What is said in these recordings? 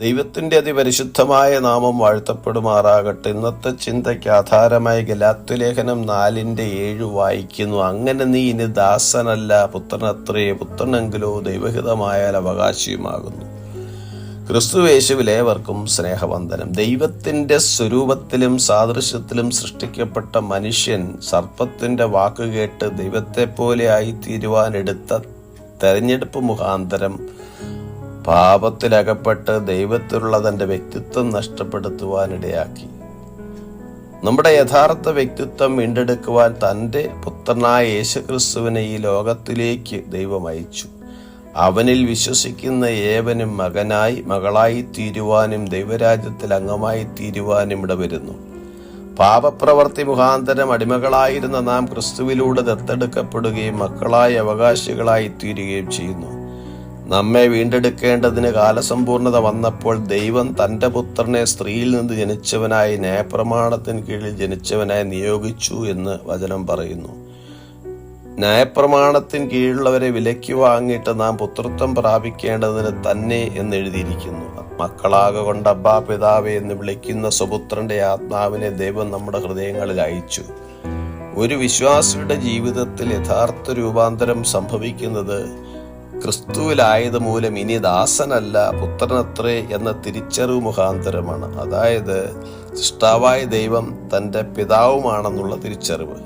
ദൈവത്തിന്റെ അതിപരിശുദ്ധമായ നാമം വാഴ്ത്തപ്പെടുമാറാകട്ടെ. ഇന്നത്തെ ചിന്തയ്ക്ക് ആധാരമായ ഗലാത്തുലേഖനം നാലിന്റെ ഏഴ് വായിക്കുന്നു. അങ്ങനെ നീ ഇനി ദാസനല്ല പുത്രനത്രേ പുത്രനെങ്കിലോ ദൈവഹിതമായാൽ അവകാശിയുമാകുന്നു. ക്രിസ്തുവേശുവിലേവർക്കും സ്നേഹവന്ദനം. ദൈവത്തിന്റെ സ്വരൂപത്തിലും സാദൃശ്യത്തിലും സൃഷ്ടിക്കപ്പെട്ട മനുഷ്യൻ സർപ്പത്തിന്റെ വാക്കുകേട്ട് ദൈവത്തെപ്പോലെ ആയിത്തീരുവാനെടുത്ത തെരഞ്ഞെടുപ്പ് മുഖാന്തരം പാപത്തിലകപ്പെട്ട് ദൈവത്തിലുള്ള തന്റെ വ്യക്തിത്വം നഷ്ടപ്പെടുത്തുവാനിടയാക്കി. നമ്മുടെ യഥാർത്ഥ വ്യക്തിത്വം വീണ്ടെടുക്കുവാൻ തന്റെ പുത്രനായ യേശുക്രിസ്തുവിനെ ഈ ലോകത്തിലേക്ക് ദൈവം അയച്ചു. അവനിൽ വിശ്വസിക്കുന്ന ഏവനും മകനായി മകളായി തീരുവാനും ദൈവരാജ്യത്തിൽ അംഗമായി തീരുവാനും ഇടവരുന്നു പാപപ്രവർത്തി മുഖാന്തരം അടിമകളായിരുന്ന നാം ക്രിസ്തുവിലൂടെ ദത്തെടുക്കപ്പെടുകയും മക്കളായി അവകാശികളായി തീരുകയും ചെയ്യുന്നു. നമ്മെ വീണ്ടെടുക്കേണ്ടതിന് കാലസമ്പൂർണത വന്നപ്പോൾ ദൈവം തന്റെ പുത്രനെ സ്ത്രീയിൽ നിന്ന് ജനിച്ചവനായി ന്യായപ്രമാണത്തിന് കീഴിൽ ജനിച്ചവനായി നിയോഗിച്ചു എന്ന് വചനം പറയുന്നു. ന്യായപ്രമാണത്തിന് കീഴിലുള്ളവരെ വിലയ്ക്ക് വാങ്ങിയിട്ട് നാം പുത്രത്വം പ്രാപിക്കേണ്ടതിന് തന്നെ എന്ന് എഴുതിയിരിക്കുന്നു. മക്കളാകെ കൊണ്ട് അബ്ബാ പിതാവെ എന്ന് വിളിക്കുന്ന സ്വപുത്രന്റെ ആത്മാവിനെ ദൈവം നമ്മുടെ ഹൃദയങ്ങളിൽ അയച്ചു. ഒരു വിശ്വാസിയുടെ ജീവിതത്തിൽ യഥാർത്ഥ രൂപാന്തരം സംഭവിക്കുന്നത് ക്രിസ്തുവിലായത് മൂലം ഇനി ദാസനല്ല പുത്രനത്രേ എന്ന തിരിച്ചറിവ് മുഖാന്തരമാണ്. അതായത് സൃഷ്ടാവായ ദൈവം തന്റെ പിതാവുമാണെന്നുള്ള തിരിച്ചറിവ്.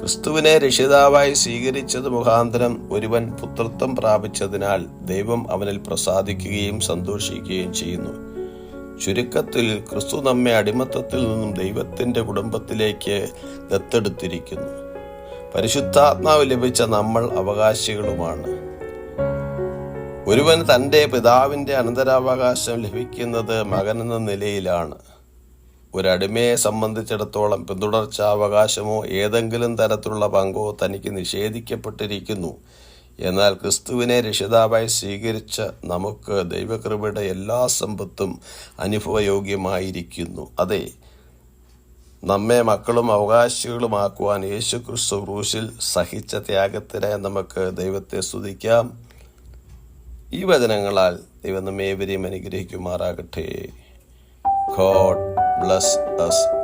ക്രിസ്തുവിനെ രക്ഷിതാവായി സ്വീകരിച്ചത് മുഖാന്തരം ഒരുവൻ പുത്രത്വം പ്രാപിച്ചതിനാൽ ദൈവം അവനിൽ പ്രസാദിക്കുകയും സന്തോഷിക്കുകയും ചെയ്യുന്നു. ചുരുക്കത്തിൽ ക്രിസ്തു നമ്മെ അടിമത്തത്തിൽ നിന്നും ദൈവത്തിന്റെ കുടുംബത്തിലേക്ക് ദത്തെടുത്തിരിക്കുന്നു. പരിശുദ്ധാത്മാവ് ലഭിച്ച നമ്മൾ അവകാശികളുമാണ്. ഒരുവൻ തന്റെ പിതാവിന്റെ അനന്തരാവകാശം ലഭിക്കുന്നത് എന്ന നിലയിലാണ്. ഒരടിമയെ സംബന്ധിച്ചിടത്തോളം പിന്തുടർച്ചാവകാശമോ ഏതെങ്കിലും തരത്തിലുള്ള പങ്കോ തനിക്ക് നിഷേധിക്കപ്പെട്ടിരിക്കുന്നു. എന്നാൽ ക്രിസ്തുവിനെ രക്ഷിതാവായി സ്വീകരിച്ച നമുക്ക് ദൈവകൃപയുടെ എല്ലാ സമ്പത്തും അനുഭവയോഗ്യമായിരിക്കുന്നു. അതെ നമ്മെ മക്കളും അവകാശികളുമാക്കുവാൻ യേശു ക്രിസ്തു ക്രൂശിൽ സഹിച്ച ത്യാഗത്തിനായി നമുക്ക് ദൈവത്തെ സ്തുതിക്കാം. ഈ വചനങ്ങളാൽ ദൈവം നമ്മേവരെയും അനുഗ്രഹിക്കുമാറാകട്ടെ. God bless us